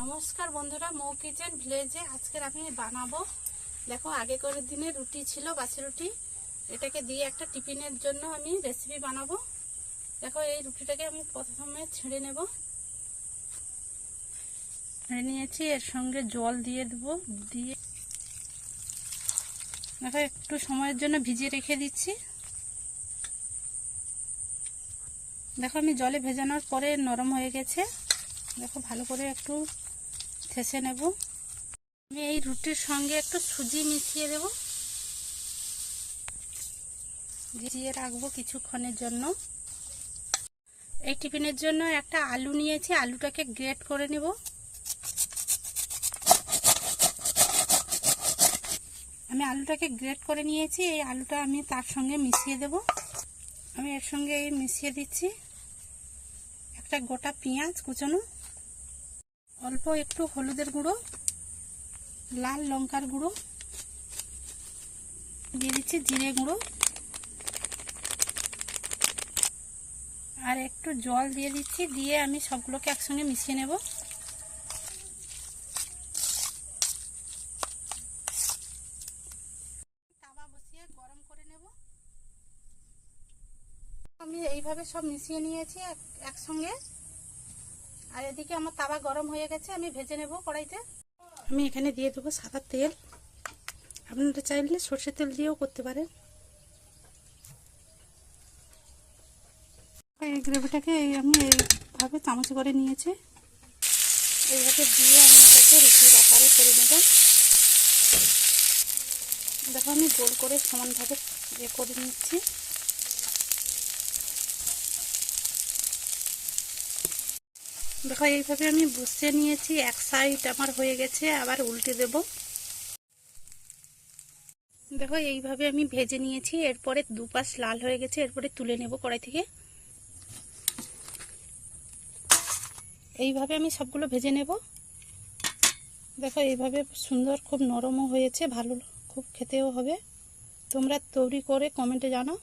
নমস্কার বন্ধুরা, মৌ কিচেন ভিলেজে আজকের আমি বানাবো। দেখো আগে করে দিনে রুটি ছিল, বাসি রুটি। এটাকে দিয়ে একটা টিফিনের জন্য আমি রেসিপি বানাবো। দেখো, এই রুটিটাকে আমি প্রথমে ছেড়ে নেব। ছেড়ে নিয়েছি, এর সঙ্গে জল দিয়ে দেবো। দিয়ে দেখো, একটু সময়ের জন্য ভিজিয়ে রেখে দিচ্ছি। দেখো, আমি জলে ভেজানোর পরে নরম হয়ে গেছে। দেখো, ভালো করে একটু থেসে নেব। আমি এই রুটির সঙ্গে একটু সুজি মিশিয়ে দেব। দিয়ে রাখব কিছুক্ষণের জন্য। এই টিফিনের জন্য একটা আলু নিয়েছি, আলুটাকে গ্রেট করে নেব। আমি আলুটাকে গ্রেট করে নিয়েছি, এই আলুটা আমি তার সঙ্গে মিশিয়ে দেব। আমি এর সঙ্গে এই মিশিয়ে দিচ্ছি। একটা গোটা পেঁয়াজ কুচানো, অল্প একটু হলুদের গুঁড়ো, লাল লঙ্কার গুঁড়ো, দিয়ে দিচ্ছি জিরে গুঁড়ো, আর একটু জল দিয়ে দিচ্ছি, দিয়ে আমি সবগুলোকে একসঙ্গে মিশিয়ে নেব। বসিয়ে গরম করে নেব। আমি এইভাবে সব মিশিয়ে নিয়েছি এক- একসঙ্গে। আর এদিকে আমার তাওয়া গরম হয়ে গেছে, আমি ভেজে নেব কড়াইতে। আমি এখানে দিয়ে দেবো সাদা তেল। আপনারা চাইলে সর্ষের তেল দিয়েও করতে পারেন। এই গ্রেভিটাকে আমি এইভাবে চামচ করে নিয়েছি। এইভাবে দিয়ে আমি এটাকে রুটির আকারে করে নেব। দেখো আমি গোল করে সমানভাবে ইয়ে করে নিচ্ছি। দেখো, এইভাবে আমি বসিয়ে নিয়েছি, এক সাইড আমার হয়ে গেছে, আবার উল্টে দেব। দেখো, এইভাবে আমি ভেজে নিয়েছি, এরপরে দুপাশ লাল হয়ে গেছে, এরপরে তুলে নেব কড়াই থেকে। এইভাবে আমি সবগুলো ভেজে নেব। দেখো, এইভাবে সুন্দর, খুব নরমও হয়েছে, ভালো, খুব খেতেও হবে। তোমরা তৈরি করে কমেন্টে জানাও।